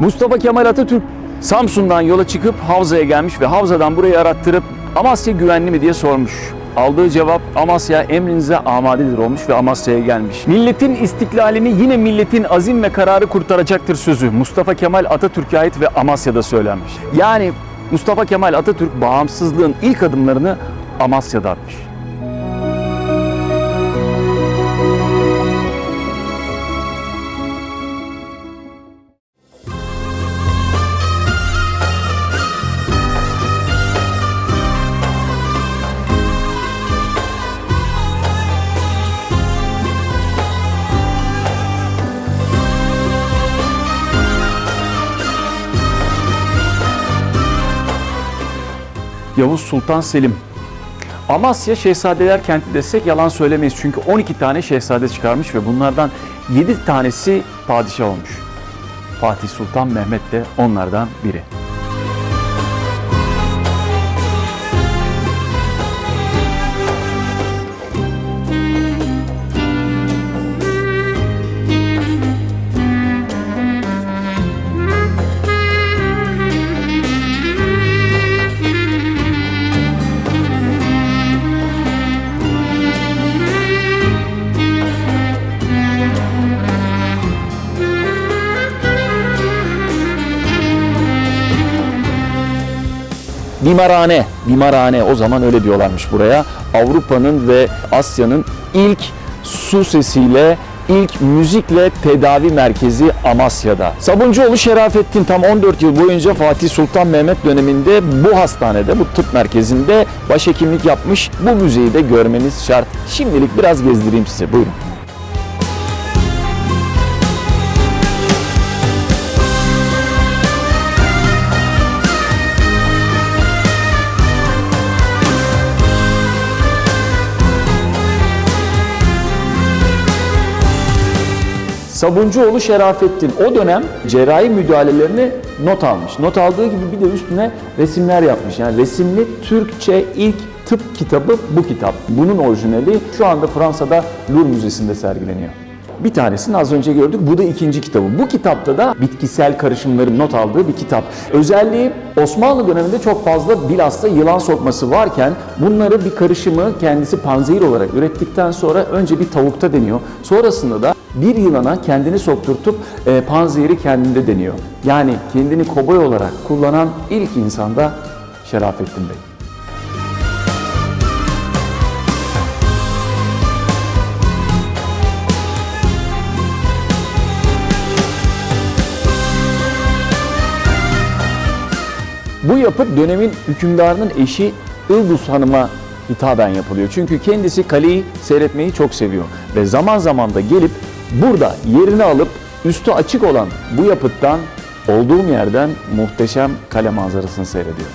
Mustafa Kemal Atatürk Samsun'dan yola çıkıp Havza'ya gelmiş ve Havza'dan burayı arattırıp Amasya güvenli mi diye sormuş. Aldığı cevap Amasya emrinize amadedir olmuş ve Amasya'ya gelmiş. Milletin istiklalini yine milletin azim ve kararı kurtaracaktır sözü Mustafa Kemal Atatürk'e ait ve Amasya'da söylenmiş. Yani Mustafa Kemal Atatürk bağımsızlığın ilk adımlarını Amasya'da atmış. Yavuz Sultan Selim. Amasya Şehzadeler kenti desek yalan söylemeyiz. Çünkü 12 tane şehzade çıkarmış ve bunlardan 7 tanesi padişah olmuş. Fatih Sultan Mehmet de onlardan biri. Bimarhane, bimarhane o zaman öyle diyorlarmış buraya. Avrupa'nın ve Asya'nın ilk su sesiyle, ilk müzikle tedavi merkezi Amasya'da. Sabuncuoğlu Şerafettin tam 14 yıl boyunca Fatih Sultan Mehmet döneminde bu hastanede, bu tıp merkezinde başhekimlik yapmış. Bu müzeyi de görmeniz şart. Şimdilik biraz gezdireyim size. Buyurun. Sabuncuoğlu Şerafettin o dönem cerrahi müdahalelerini not almış. Not aldığı gibi bir de üstüne resimler yapmış. Yani resimli Türkçe ilk tıp kitabı bu kitap. Bunun orijinali şu anda Fransa'da Louvre Müzesi'nde sergileniyor. Bir tanesini az önce gördük. Bu da ikinci kitabı. Bu kitapta da bitkisel karışımları not aldığı bir kitap. Özelliği Osmanlı döneminde çok fazla bilhassa yılan sokması varken bunları bir karışımı kendisi panzehir olarak ürettikten sonra önce bir tavukta deniyor. Sonrasında da bir yılana kendini sokturtup e, panzehiri kendinde deniyor. Yani kendini kobay olarak kullanan ilk insan da Şerafettin Bey. Bu yapıt dönemin hükümdarının eşi Ildus Hanım'a hitaben yapılıyor. Çünkü kendisi kaleyi seyretmeyi çok seviyor. Ve zaman zaman da gelip burada yerini alıp üstü açık olan bu yapıttan olduğum yerden muhteşem kale manzarasını seyrediyor.